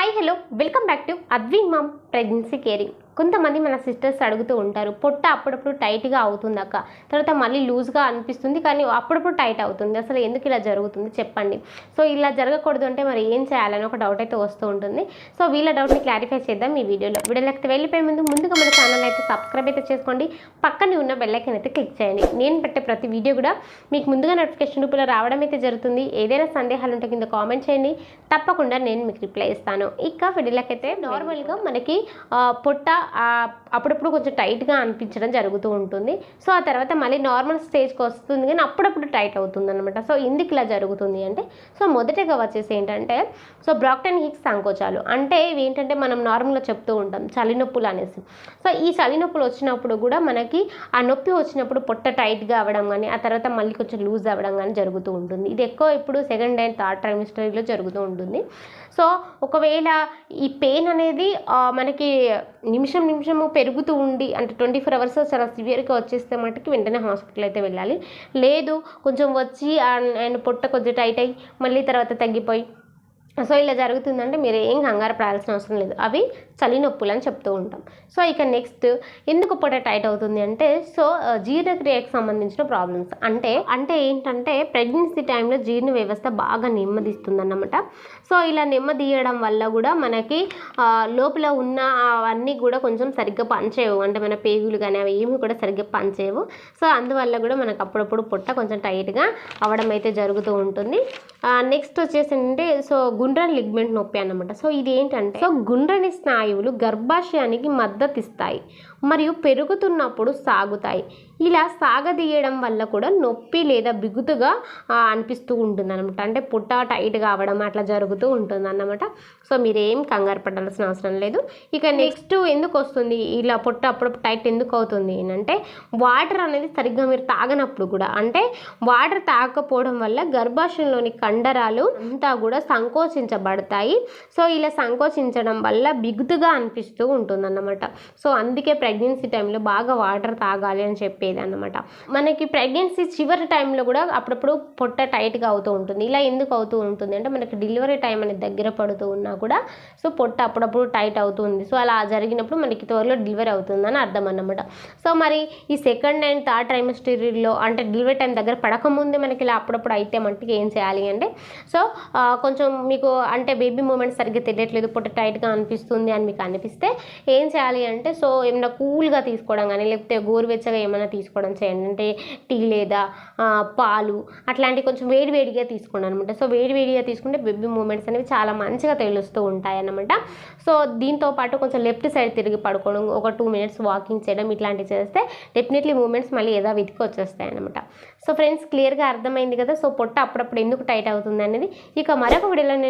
Hi hello welcome back to Advi mom pregnancy caring కొంతమంది మన sisters అడుగుతూ ఉంటారు పొట్ట అప్పుడప్పుడు టైట్గా అవుతుంది అక్క తర్వాత మళ్ళీ లూజ్గా అనిపిస్తుంది కానీ అప్పుడప్పుడు టైట్ అవుతుంది. అసలు ఎందుకు ఇలా జరుగుతుంది? చెప్పండి. సో ఇలా జరగకూడదు అంటే మరి ఏం చేయాలని ఒక డౌట్ అయితే వస్తూ ఉంటుంది. సో వీళ్ళ డౌట్ని క్లారిఫై చేద్దాం ఈ వీడియోలో. వీడియోలోకి వెళ్ళిపోయే ముందు ముందుగా మన ఛానల్ అయితే సబ్స్క్రైబ్ అయితే చేసుకోండి. పక్కనే ఉన్న బెల్లైకన్ అయితే క్లిక్ చేయండి. నేను పెట్టే ప్రతి వీడియో కూడా మీకు ముందుగా నోటిఫికేషన్ రూపంలో రావడం అయితే జరుగుతుంది. ఏదైనా సందేహాలు ఉంటే కింద కామెంట్ చేయండి. తప్పకుండా నేను మీకు రిప్లై ఇస్తాను. ఇక వీడియోలోకి అయితే నార్మల్గా మనకి పొట్ట అప్పుడప్పుడు కొంచెం టైట్గా అనిపించడం జరుగుతూ ఉంటుంది. సో ఆ తర్వాత మళ్ళీ నార్మల్ స్టేజ్కి వస్తుంది కానీ అప్పుడప్పుడు టైట్ అవుతుంది అనమాట సో ఎందుకు ఇలా జరుగుతుంది అంటే సో మొదటగా వచ్చేసి ఏంటంటే సో బ్రాక్టన్ హిక్స్ సంకోచాలు. అంటే ఇవి ఏంటంటే మనం నార్మల్గా చెప్తూ ఉంటాం చలినొప్పులు అనేసి. సో ఈ చలినొప్పులు వచ్చినప్పుడు కూడా మనకి ఆ నొప్పి వచ్చినప్పుడు పొట్ట టైట్గా అవ్వడం కానీ ఆ తర్వాత మళ్ళీ కొంచెం లూజ్ అవ్వడం కానీ జరుగుతూ ఉంటుంది. ఇది ఎక్కువ ఇప్పుడు సెకండ్ అండ్ థర్డ్ ట్రైమిస్టరీలో జరుగుతూ ఉంటుంది. సో ఒకవేళ ఈ పెయిన్ అనేది మనకి నిమిషం నిమిషం నిమిషము పెరుగుతూ ఉండి అంటే ట్వంటీ ఫోర్ అవర్స్ చాలా సివియర్గా వచ్చేస్తే మటుకు వెంటనే హాస్పిటల్ అయితే వెళ్ళాలి. లేదు కొంచెం వచ్చి అండ్ పొట్ట కొంచెం టైట్ అయ్యి మళ్ళీ తర్వాత తగ్గిపోయి సో ఇలా జరుగుతుందంటే మీరు ఏం కంగారు పడాల్సిన అవసరం లేదు. అవి చలి నొప్పులు అని చెప్తూ ఉంటాం. సో ఇక నెక్స్ట్ ఎందుకు పొట్ట టైట్ అవుతుంది అంటే సో జీర్ణక్రియకు సంబంధించిన ప్రాబ్లమ్స్. అంటే అంటే ఏంటంటే ప్రెగ్నెన్సీ టైంలో జీర్ణ వ్యవస్థ బాగా నెమ్మదిస్తుంది అన్నమాట సో ఇలా నెమ్మదియడం వల్ల కూడా మనకి లోపల ఉన్న అవన్నీ కూడా కొంచెం సరిగ్గా పనిచేయవు. అంటే మన పేగులు కానీ అవి ఏమి కూడా సరిగ్గా పనిచేయవు. సో అందువల్ల కూడా మనకు అప్పుడప్పుడు పొట్ట కొంచెం టైట్గా అవడం అయితే జరుగుతూ ఉంటుంది. నెక్స్ట్ వచ్చేసి అంటే సో గుండ్రని లిగ్మెంట్ నొప్పి అన్నమాట. సో ఇది ఏంటంటే సో గుండ్రని స్నాయువులు గర్భాశయానికి మద్దతు ఇస్తాయి మరియు పెరుగుతున్నప్పుడు సాగుతాయి. ఇలా సాగదీయడం వల్ల కూడా నొప్పి లేదా బిగుతుగా అనిపిస్తూ ఉంటుంది అనమాట అంటే పుట్ట టైట్ కావడం అట్లా జరుగుతూ ఉంటుంది అన్నమాట సో మీరేం కంగారు పడాల్సిన అవసరం లేదు. ఇక నెక్స్ట్ ఎందుకు వస్తుంది ఇలా పొట్ట అప్పుడప్పుడు టైట్ ఎందుకు అవుతుంది అంటే వాటర్ అనేది సరిగ్గా మీరు తాగనప్పుడు కూడా అంటే వాటర్ తాగకపోవడం వల్ల గర్భాశయంలోని కండరాలు అంతా కూడా సంకోచ సంకోచించబడతాయి. సో ఇలా సంకోచించడం వల్ల బిగుతుగా అనిపిస్తూ ఉంటుంది అన్నమాట సో అందుకే ప్రెగ్నెన్సీ టైంలో బాగా వాటర్ తాగాలి అని చెప్పేది అన్నమాట మనకి ప్రెగ్నెన్సీ చివరి టైంలో కూడా అప్పుడప్పుడు పొట్ట టైట్గా అవుతూ ఉంటుంది. ఇలా ఎందుకు అవుతూ ఉంటుంది అంటే మనకి డెలివరీ టైం అనేది దగ్గర పడుతూ ఉన్నా కూడా సో పొట్ట అప్పుడప్పుడు టైట్ అవుతుంది సో అలా జరిగినప్పుడు మనకి త్వరలో డెలివరీ అవుతుందని అర్థం అన్నమాట. సో మరి ఈ సెకండ్ అండ్ థర్డ్ ట్రైమిస్టరీలో అంటే డెలివరీ టైం దగ్గర పడకముందే మనకి ఇలా అప్పుడప్పుడు అయితే మనకి ఏం చేయాలి అంటే సో కొంచెం మీకు అంటే బేబీ మూమెంట్ సరిగ్గా తెలియట్లేదు పొట్ట టైట్గా అనిపిస్తుంది అని మీకు అనిపిస్తే ఏం చేయాలి అంటే సో ఏమైనా కూల్గా తీసుకోవడం కానీ లేకపోతే గోరువెచ్చగా ఏమైనా తీసుకోవడం చేయండి. అంటే టీ లేదా పాలు అట్లాంటివి కొంచెం వేడి వేడిగా తీసుకోండి అనమాట సో వేడి వేడిగా తీసుకుంటే బేబీ మూమెంట్స్ అనేవి చాలా మంచిగా తెలుస్తూ ఉంటాయి అనమాట సో దీంతో పాటు కొంచెం లెఫ్ట్ సైడ్ తిరిగి పడుకోవడం ఒక టూ మినిట్స్ వాకింగ్ చేయడం ఇట్లాంటివి చేస్తే డెఫినెట్లీ మూమెంట్స్ మళ్ళీ ఏదో వెతికి వచ్చేస్తాయి అనమాట సో ఫ్రెండ్స్ క్లియర్గా అర్థమైంది కదా సో పొట్ట అప్పుడప్పుడు ఎందుకు టైట్ అవుతుంది అనేది. ఇక మరొక వీడియోలో నేను